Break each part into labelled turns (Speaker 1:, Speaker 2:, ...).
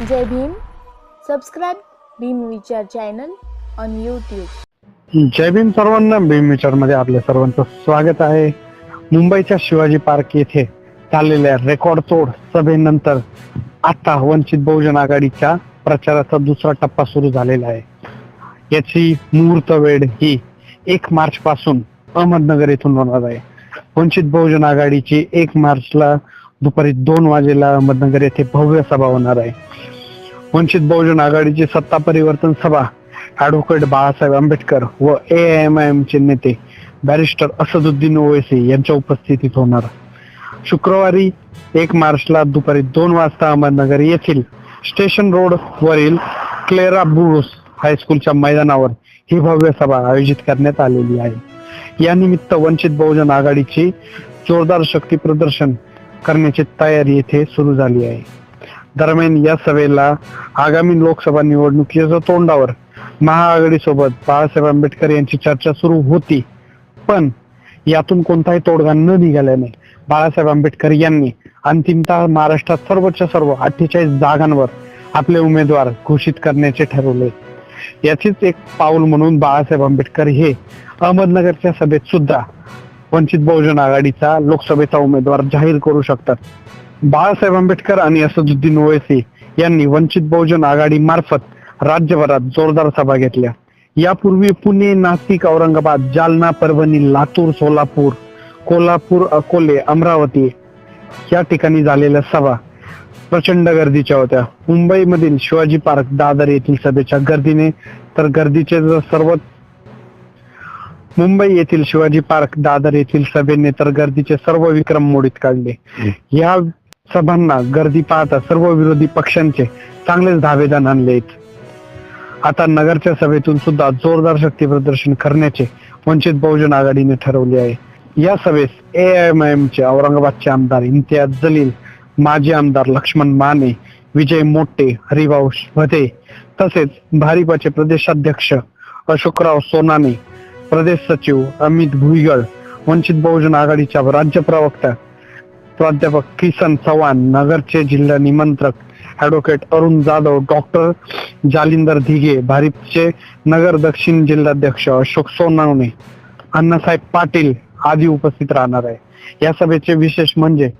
Speaker 1: Jai Bhim. Subscribe Bhim Vichar channel on YouTube
Speaker 2: Jai Bhim सर्वांना. भीम विचारमध्ये आपल्या सर्वांचं स्वागत आहे. मुंबईच्या शिवाजी पार्क येथे चाललेल्या रेकॉर्ड तोड सभेनंतर आता वंचित बहुजन आघाडीच्या प्रचाराचा दुसरा टप्पा सुरू झालेला आहे. याची मुहूर्त वेळ ही एक मार्च पासून अहमदनगर येथून होणार आहे. वंचित बहुजन आघाडीची एक मार्चला दुपारी दोन वाजेला अहमदनगर येथे भव्य सभा होणार आहे. वंचित बहुजन आघाडीची सत्ता परिवर्तन सभा ऍडव्होकेट बाळासाहेब आंबेडकर व ए एम आय एम चे नेते बॅरिस्टर असदुद्दीन ओवेसी यांच्या उपस्थितीत होणार. शुक्रवारी एक मार्चला दुपारी दोन वाजता अहमदनगर येथील स्टेशन रोड वरील क्लेरा ब्रुस हायस्कूलच्या मैदानावर ही भव्य सभा आयोजित करण्यात आलेली आहे. यानिमित्त वंचित बहुजन आघाडीची जोरदार शक्ती प्रदर्शन करण्याची तयारी येथे सुरू झाली आहे. दरम्यान या सभेला आगामी लोकसभा निवडणुकीच्या तोंडावर महाआघाडी सोबत बाळासाहेब आंबेडकर यांची चर्चा सुरू होती पण यातून कोणताही तोडगा न निघाल्याने बाळासाहेब आंबेडकर यांनी अंतिमतः महाराष्ट्रात सर्वच्या सर्व अठ्ठेचाळीस जागांवर आपले उमेदवार घोषित करण्याचे ठरवले. याचीच एक पाऊल म्हणून बाळासाहेब आंबेडकर हे अहमदनगरच्या सभेत सुद्धा वंचित बहुजन आघाडीचा लोकसभेचा उमेदवार जाहीर करू शकतात. बाळासाहेब आंबेडकर आणि असदुद्दीन ओवेसी यांनी वंचित बहुजन आघाडी मार्फत राज्यभरात जोरदार सभा घेतल्या. यापूर्वी पुणे नाशिक औरंगाबाद जालना परभणी लातूर सोलापूर कोल्हापूर अकोले अमरावती या ठिकाणी झालेल्या सभा प्रचंड गर्दीच्या होत्या. मुंबईमधील शिवाजी पार्क दादर येथील सभेच्या गर्दीने तर गर्दीचे जर सर्व मुंबई येथील शिवाजी पार्क दादर येथील सभेने तर गर्दीचे सर्व विक्रम मोडीत काढले. या सभांना गर्दी पाहता सर्व विरोधी पक्षांचे चांगलेच धावेदान आणले. आहेत आता नगरच्या सभेतून सुद्धा जोरदार शक्ती प्रदर्शन करण्याचे वंचित बहुजन आघाडीने ठरवले आहे. या सभेस एआयएमआयएम चे औरंगाबादचे आमदार इम्तियाज जलील माजी आमदार लक्ष्मण माने विजय मोटे हरिभाऊ भदे तसेच भारिपाचे प्रदेशाध्यक्ष अशोकराव सोनाने प्रदेश सचिव अमित भुईगळ वंचित बहुजन आघाडीच्या राज्य प्रवक्ता प्राध्यापक किसन चव्हाण नगरचे जिल्हा निमंत्रक ऍडव्होकेट अरुण जाधव डॉक्टर जालिंदर धिगे भारिपचे नगर दक्षिण जिल्हाध्यक्ष अशोक सोनावणे अण्णासाहेब पाटील आदी उपस्थित राहणार आहे. या सभेचे विशेष म्हणजे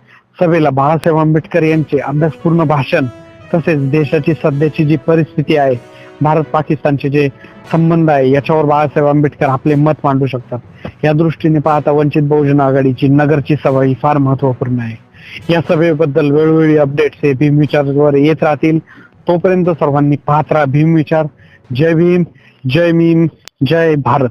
Speaker 2: सभेला बाळासाहेब आंबेडकर यांचे अभ्यासपूर्ण भाषण तसेच देशाची सध्याची जी परिस्थिती आहे भारत पाकिस्तानचे जे संबंध आहे याच्यावर बाळासाहेब आंबेडकर आपले मत मांडू शकतात. या दृष्टीने पाहता वंचित बहुजन आघाडीची नगरची सभा ही फार महत्त्वपूर्ण आहे. या सभेबद्दल वेळोवेळी अपडेट्स हे भीम विचारवर येत राहतील. तोपर्यंत सर्वांनी पाहत राहा भीम विचार. जय भीम जय भीम जय भारत.